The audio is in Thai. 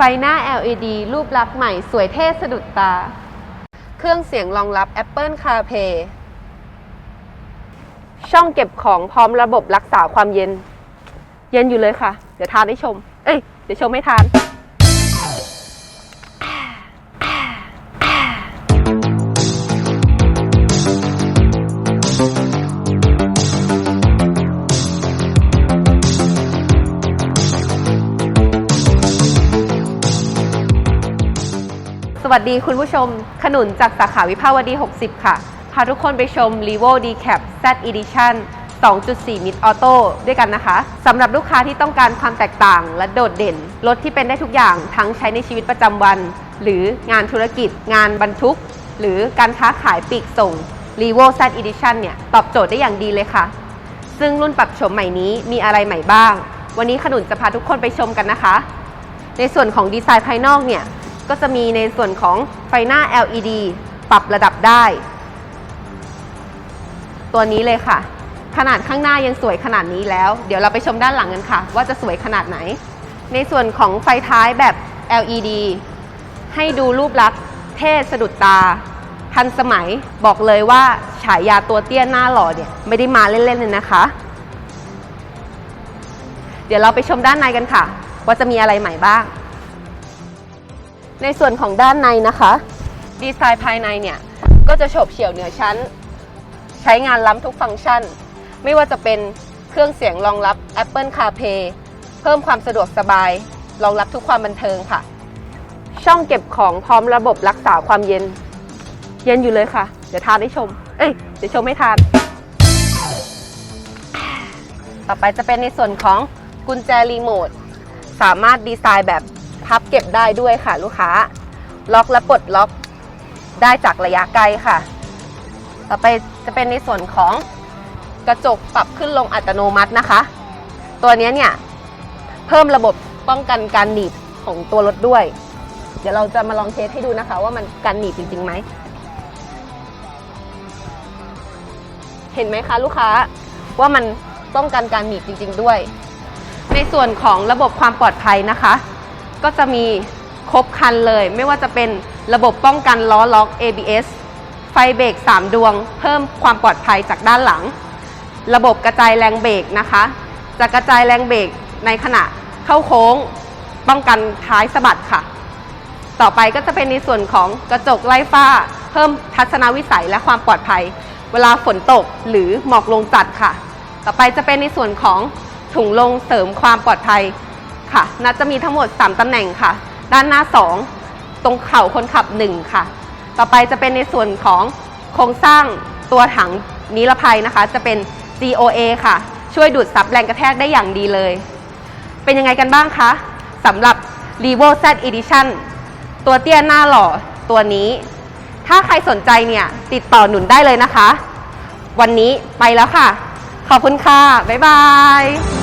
ฟหน้า LED รูปลักษณ์ใหม่สวยเท่สะดุดตา เครื่องเสียงรองรับ Apple CarPlay ช่องเก็บของพร้อมระบบรักษาความเย็น เย็นอยู่เลยค่ะ เดี๋ยวทานให้ชม เอ้ย เดี๋ยวชมให้ทาน วัสดีคุณผู้ชม ขนุนจากสาขาวิภาวดี 60 ค่ะ พาทุกคนไปชม r e v o d Cap Z Edition 2.4 Mid Auto ด้วยกันนะคะสำหรับลูกค้าที่ต้องการความแตกต่างและโดดเด่น รถที่เป็นได้ทุกอย่างทั้งใช้ในชีวิตประจำวัน หรืองานธุรกิจ งานบรรทุก หรือการค้าขายปลีกส่ง r e v o Z Edition เนี่ย ตอบโจทย์ได้อย่างดีเลยค่ะ ซึ่งรุ่นปรับโฉมใหม่นี้มีอะไรใหม่บ้าง วันนี้ขนุนจะพาทุกคนไปชมกันนะคะ ในส่วนของดีไซน์ภายนอกเนี่ย ก็จะมีในส่วนของไฟหน้า LED ปรับระดับได้ ตัวนี้เลยค่ะ ขนาดข้างหน้ายังสวยขนาดนี้แล้ว เดี๋ยวเราไปชมด้านหลังกันค่ะ ว่าจะสวยขนาดไหน ในส่วนของไฟท้ายแบบ LED ให้ดูรูปลักษณ์เท่สะดุดตา ทันสมัยบอกเลยว่าฉายาตัวเตี้ยหน้าหล่อเนี่ยไม่ได้มาเล่นๆเลยนะคะ เดี๋ยวเราไปชมด้านในกันค่ะ ว่าจะมีอะไรใหม่บ้าง ในส่วนของด้านในนะคะ ดีไซน์ภายในเนี่ย ก็จะโฉบเฉี่ยวเหนือชั้น ใช้งานล้ำทุกฟังก์ชัน ไม่ว่าจะเป็นเครื่องเสียงรองรับ Apple CarPlay เพิ่มความสะดวกสบาย รองรับทุกความบันเทิงค่ะ ช่องเก็บของพร้อมระบบรักษาความเย็น เย็นอยู่เลยค่ะ เดี๋ยวทานให้ชม เอ้ย เดี๋ยวชมให้ทาน ต่อไปจะเป็นในส่วนของกุญแจรีโมท สามารถดีไซน์แบบ พับเก็บได้ด้วยค่ะลูกค้า ล็อกและปลดล็อกได้จากระยะไกลค่ะ ต่อไปจะเป็นในส่วนของกระจกปรับขึ้นลงอัตโนมัตินะคะ ตัวนี้เนี่ยเพิ่มระบบป้องกันการหนีบของตัวรถด้วย เดี๋ยวเราจะมาลองเทสให้ดูนะคะ ว่ามันกันหนีบจริงๆไหม เห็นไหมคะลูกค้าว่ามันป้องกันการหนีบจริง ๆด้วย ในส่วนของระบบความปลอดภัยนะคะ ก็จะมีครบคันเลย ไม่ว่าจะเป็นระบบป้องกันล้อล็อก ABS ไฟเบรก3 ดวง เพิ่มความปลอดภัยจากด้านหลัง ระบบกระจายแรงเบรกนะคะ จะกระจายแรงเบรกในขณะเข้าโค้ง ป้องกันท้ายสะบัดค่ะ ต่อไปก็จะเป็นในส่วนของกระจกไล่ฝ้า เพิ่มทัศนวิสัยและความปลอดภัย เวลาฝนตกหรือหมอกลงจัดค่ะ ต่อไปจะเป็นในส่วนของถุงลงเสริมความปลอดภัย ค่ะน่าจะมีทั้งหมด 3 ตำแหน่งค่ะ ด้านหน้า 2 ตรงเข่าคนขับ 1 ค่ะ ต่อไปจะเป็นในส่วนของโครงสร้างตัวถังนิรภัยนะคะ จะเป็น GOA ค่ะ ช่วยดูดซับแรงกระแทกได้อย่างดีเลย เป็นยังไงกันบ้างคะสำหรับ r e v o Z Edition ตัวเตี้ยหน้าหล่อตัวนี้ ถ้าใครสนใจเนี่ย ติดต่อหนุนได้เลยนะคะ วันนี้ไปแล้วค่ะ ขอบคุณค่ะ บ๊ายบาย